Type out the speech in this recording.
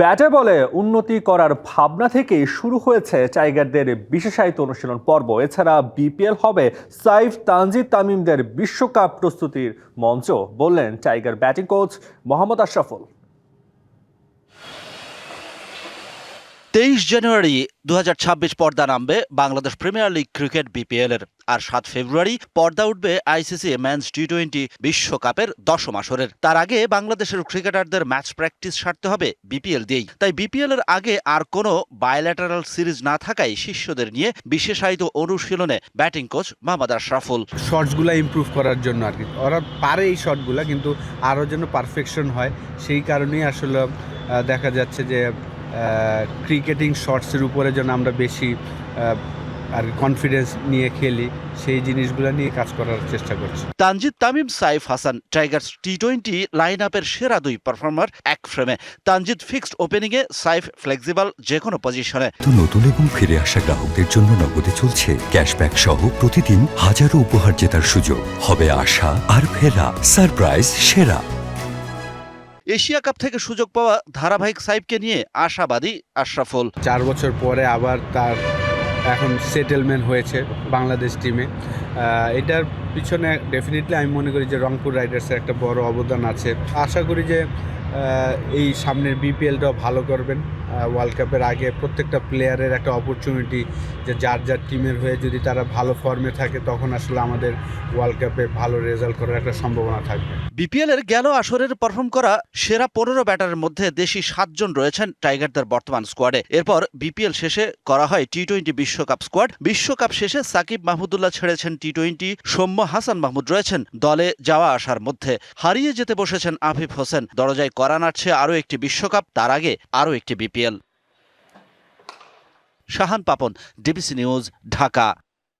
ব্যাটে বলে উন্নতি করার ভাবনা থেকেই শুরু হয়েছে টাইগারদের বিশেষায়িত অনুশীলন পর্ব। এছাড়া বিপিএল হবে সাইফ তানজিদ তামিমদের বিশ্বকাপ প্রস্তুতির মঞ্চ, বললেন tiger batting coach Mohammad Ashraful. তেইশ জানুয়ারি দু হাজার ছাব্বিশ পর্দা নামবে Bangladesh premier league cricket BPL এর আর সাত ফেব্রুয়ারি পর্দা উঠবে আইসিসি মেন্স টি টোয়েন্টি বিশ্বকাপের দশম আসরের। তার আগে বাংলাদেশের ক্রিকেটারদের ম্যাচ প্র্যাকটিস সারতে হবে বিপিএল দিয়েই। তাই বিপিএল এর আগে আর কোনো বায়োল্যাটারাল সিরিজ না থাকায় শিষ্যদের নিয়ে বিশেষায়িত অনুশীলনে ব্যাটিং কোচ মোহাম্মদ আশরাফুল। শর্টসগুলো ইমপ্রুভ করার জন্য আর কি। ওরা পারে এই শটগুলো কিন্তু আরও যেন পারফেকশন হয়, সেই কারণেই আসলে দেখা যাচ্ছে যে ক্রিকেটিং শর্টসের উপরে যেন আমরা বেশি আর কনফিডেন্স নিয়ে খেলি সেই জিনিসগুলো নিয়ে কাজ করার চেষ্টা করছি। Tanzid Tamim Saif Hasan Tigers T twenty line আপের সেরা দুই পারফর্মার এক ফ্রেমে তানজিদ ফিক্সড ওপেনিংয়ে সাইফ ফ্লেক্সিবল যে কোনো পজিশনে তো নতুন এবং ফিরে আসা গ্রাহকদের জন্য নগদে চলছে ক্যাশব্যাক সহ প্রতিদিন হাজারো উপহার জেতার সুযোগ। হবে আশা আর ফেরা। সারপ্রাইজ সেরা। এশিয়া কাপ থেকে সুযোগ পাওয়া ধারাবাহিক সাইফকে নিয়ে আশাবাদী আশরাফুল। চার বছর পরে আবার তার এখন সেটেলমেন্ট হয়েছে বাংলাদেশ টিমে এটার পিছনে ডেফিনেটলি আমি মনে করি যে রংপুর রাইডার্সের একটা বড় অবদান আছে। আশা করি যে এই সামনের বিপিএলটাও ভালো করবেন। ওয়ার্ল্ড কাপের আগে প্রত্যেকটা প্লেয়ারের একটা অপরচুনিটি যে যার যার টিমের হয়ে যদি তারা ভালো ফর্মে থাকে, তখন আসলে আমাদের ওয়ার্ল্ড কাপে ভালো রেজাল্ট করার একটা সম্ভাবনা থাকবে। বিপিএল এর গেল আসরের পারফর্ম করা সেরা পনেরো ব্যাটারের মধ্যে দেশি সাতজন রয়েছেন টাইগারদের বর্তমান স্কোয়াডে এরপর বিপিএল শেষে করা হয় টি টোয়েন্টি বিশ্বকাপ স্কোয়াড বিশ্বকাপ শেষে সাকিব মাহমুদুল্লাহ ছেড়েছেন টি টোয়েন্টি সৌম্য হাসান মাহমুদ রয়েছেন দলে যাওয়া আসার মধ্যে। হারিয়ে যেতে বসেছেন আফিফ হোসেন। দরজায় করা নাড়ছে আরও একটি বিশ্বকাপ, তার আগে আরও একটি BPL. Shahan Papon, DBC news, Dhaka.